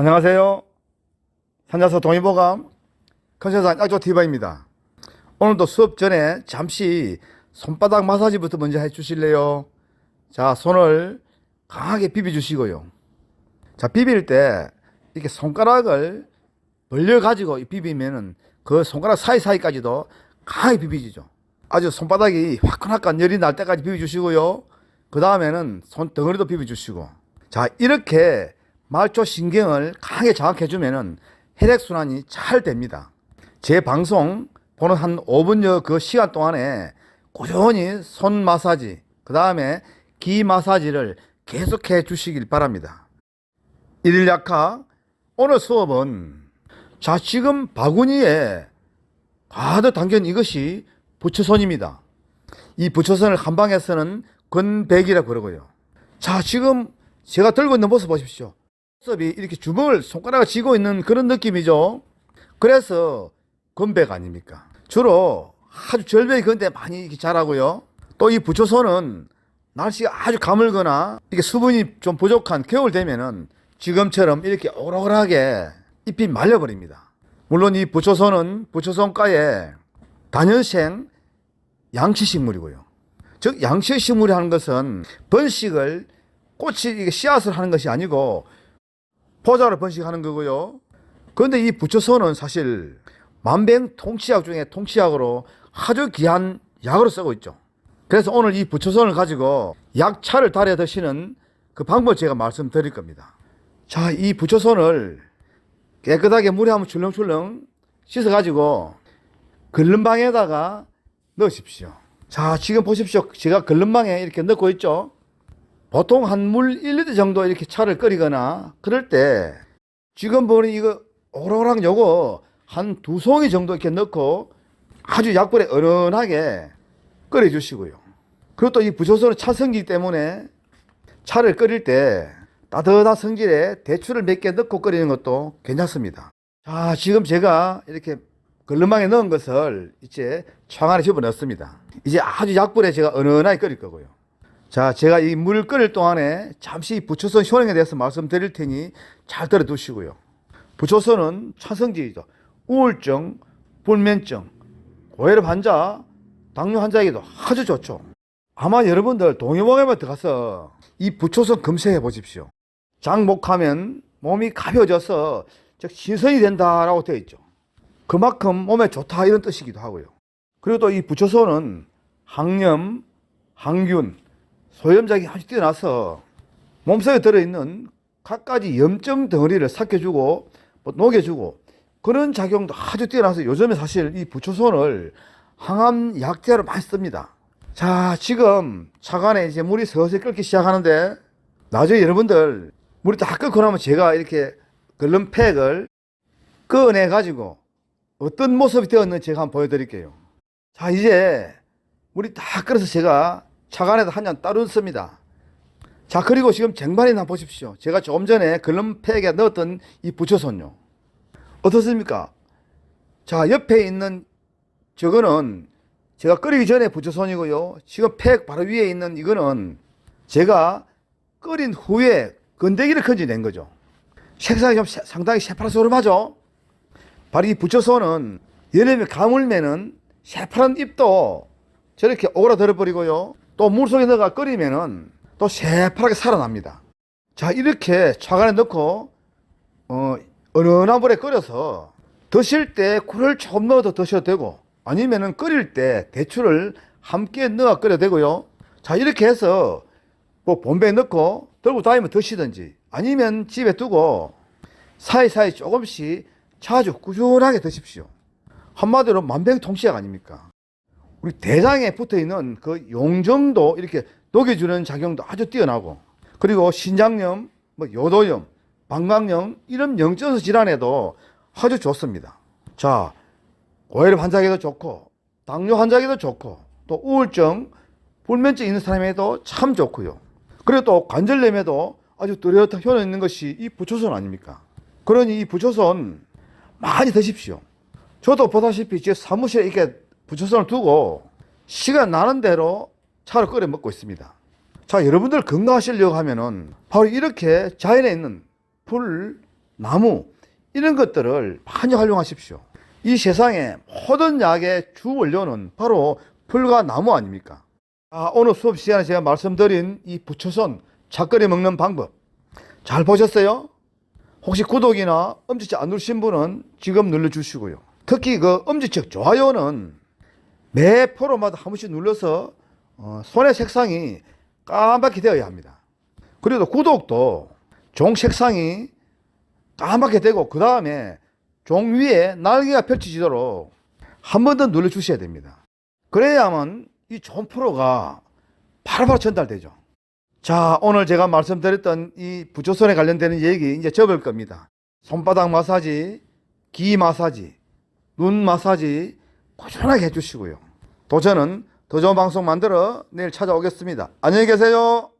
안녕하세요. 산자서 동의보감 컨센산 약조 티바입니다. 오늘도 수업 전에 잠시 손바닥 마사지부터 먼저 해 주실래요? 자, 손을 강하게 비벼 주시고요. 자, 비빌 때 이렇게 손가락을 벌려 가지고 비비면은 그 손가락 사이사이까지도 강하게 비비지죠. 아주 손바닥이 화끈화끈 열이 날 때까지 비벼 주시고요. 그 다음에는 손 덩어리도 비벼 주시고. 자, 이렇게 말초 신경을 강하게 자극해 주면은 혈액 순환이 잘 됩니다. 제 방송 보는 한 5분여 그 시간 동안에 꾸준히 손 마사지, 그 다음에 기 마사지를 계속해 주시길 바랍니다. 일일 약화 오늘 수업은 자 지금 바구니에 가득 담긴 이것이 부처손입니다. 이 부처손을 한방에서는 건백이라 그러고요. 자 지금 제가 들고 있는 모습 보십시오. 모습이 이렇게 주먹을 손가락을 쥐고 있는 그런 느낌이죠. 그래서 건백 아닙니까? 주로 아주 절벽이 건데 많이 이렇게 자라고요. 또 이 부초소는 날씨가 아주 가물거나 이게 수분이 좀 부족한 겨울 되면은 지금처럼 이렇게 오락오락하게 잎이 말려버립니다. 물론 이 부초소는 부초손가에 단연생 양치식물이고요. 즉 양치식물이 하는 것은 번식을 꽃이 이게 씨앗을 하는 것이 아니고 포자로 번식하는 거고요. 그런데 이 부처소는 사실 만병 통치약 중에 통치약으로 아주 귀한 약으로 쓰고 있죠. 그래서 오늘 이 부처손을 가지고 약차를 달여 드시는 그 방법을 제가 말씀드릴 겁니다. 자, 이 부처손을 깨끗하게 물에 한번 출렁출렁 씻어가지고 걸름방에다가 넣으십시오. 자, 지금 보십시오. 제가 걸름방에 이렇게 넣고 있죠. 보통 한 물 1리터 정도 이렇게 차를 끓이거나 그럴 때 지금 보니 이거 오락오락 요거 한 두 송이 정도 이렇게 넣고 아주 약불에 은은하게 끓여 주시고요. 그리고 또 이 부조선은 차성기 때문에 차를 끓일 때 따뜻한 성질에 대추를 몇 개 넣고 끓이는 것도 괜찮습니다. 자, 지금 제가 이렇게 걸름방에 넣은 것을 이제 창 안에 집어넣습니다. 이제 아주 약불에 제가 은은하게 끓일 거고요. 자, 제가 이물 끓일 동안에 잠시 부초선 효능에 대해서 말씀드릴 테니 잘 들어두시고요. 부초선은 차성질이죠. 우울증, 불면증, 고혈압 환자, 당뇨 환자에게도 아주 좋죠. 아마 여러분들 동의보감에 들어가서 이 부초선 검색해 보십시오. 장목하면 몸이 가벼워져서 즉 신선이 된다라고 되어 있죠. 그만큼 몸에 좋다 이런 뜻이기도 하고요. 그리고 또 이 부초선은 항염, 항균, 소염작이 아주 뛰어나서 몸속에 들어있는 갖가지 염증 덩어리를 삭혀주고 뭐 녹여주고 그런 작용도 아주 뛰어나서 요즘에 사실 이 부초손을 항암 약제로 많이 씁니다. 자, 지금 차관에 이제 물이 서서히 끓기 시작하는데 나중에 여러분들 물이 다 끓고 나면 제가 이렇게 걸름팩을 꺼내 가지고 어떤 모습이 되었는지 제가 한번 보여드릴게요. 자, 이제 물이 다 끓어서 제가 차관에다 한 잔 따로 넣습니다. 자, 그리고 지금 쟁반이나 보십시오. 제가 조금 전에 걸름팩에 넣었던 이 부처손요. 어떻습니까? 자, 옆에 있는 저거는 제가 끓이기 전에 부처손이고요. 지금 팩 바로 위에 있는 이거는 제가 끓인 후에 건더기를 건져낸 거죠. 색상이 좀 사- 상당히 새파랗소름하죠? 바로 이 부처손은 여름에 가물면은 새파란 잎도 저렇게 오그라들어 버리고요. 또 물속에 넣어가 끓이면은 또 새파랗게 살아납니다. 자, 이렇게 차관에 넣고, 어, 은은한 불에 끓여서 드실 때 굴을 조금 넣어도 드셔도 되고, 아니면은 끓일 때 대추를 함께 넣어 끓여도 되고요. 자, 이렇게 해서 뭐 본배에 넣고 들고 다니면 드시든지, 아니면 집에 두고 사이사이 조금씩 자주 꾸준하게 드십시오. 한마디로 만병통치약 아닙니까? 우리 대장에 붙어 있는 그 용정도 이렇게 녹여주는 작용도 아주 뛰어나고 그리고 신장염, 뭐 요도염, 방광염 이런 영전수 질환에도 아주 좋습니다. 자, 고혈압 환자에게도 좋고 당뇨 환자에게도 좋고 또 우울증, 불면증 있는 사람에게도 참 좋고요. 그리고 또 관절염에도 아주 뚜렷한 효능 있는 것이 이 부초선 아닙니까? 그러니 이 부초선 많이 드십시오. 저도 보다시피 제 사무실에 이렇게 부초선을 두고 시간 나는 대로 차를 끓여 먹고 있습니다. 자, 여러분들 건강하시려고 하면은 바로 이렇게 자연에 있는 풀, 나무 이런 것들을 많이 활용하십시오. 이 세상의 모든 약의 주 원료는 바로 풀과 나무 아닙니까? 아, 오늘 수업 시간에 제가 말씀드린 이 부처선 작거리 먹는 방법 잘 보셨어요? 혹시 구독이나 엄지척 안 누르신 분은 지금 눌러주시고요. 특히 그 엄지척 좋아요는 매 프로마다 한 번씩 눌러서 어, 손의 색상이 까맣게 되어야 합니다. 그리고 구독도 종 색상이 까맣게 되고 그 다음에 종 위에 날개가 펼쳐지도록 한 번 더 눌러 주셔야 됩니다. 그래야만 이종 프로가 바로바로 전달되죠. 자, 오늘 제가 말씀드렸던 이 부조선에 관련되는 얘기 이제 접을 겁니다. 손바닥 마사지, 귀 마사지, 눈 마사지 꾸준하게 해주시고요. 또 저는 더 좋은 방송 만들어 내일 찾아오겠습니다. 안녕히 계세요.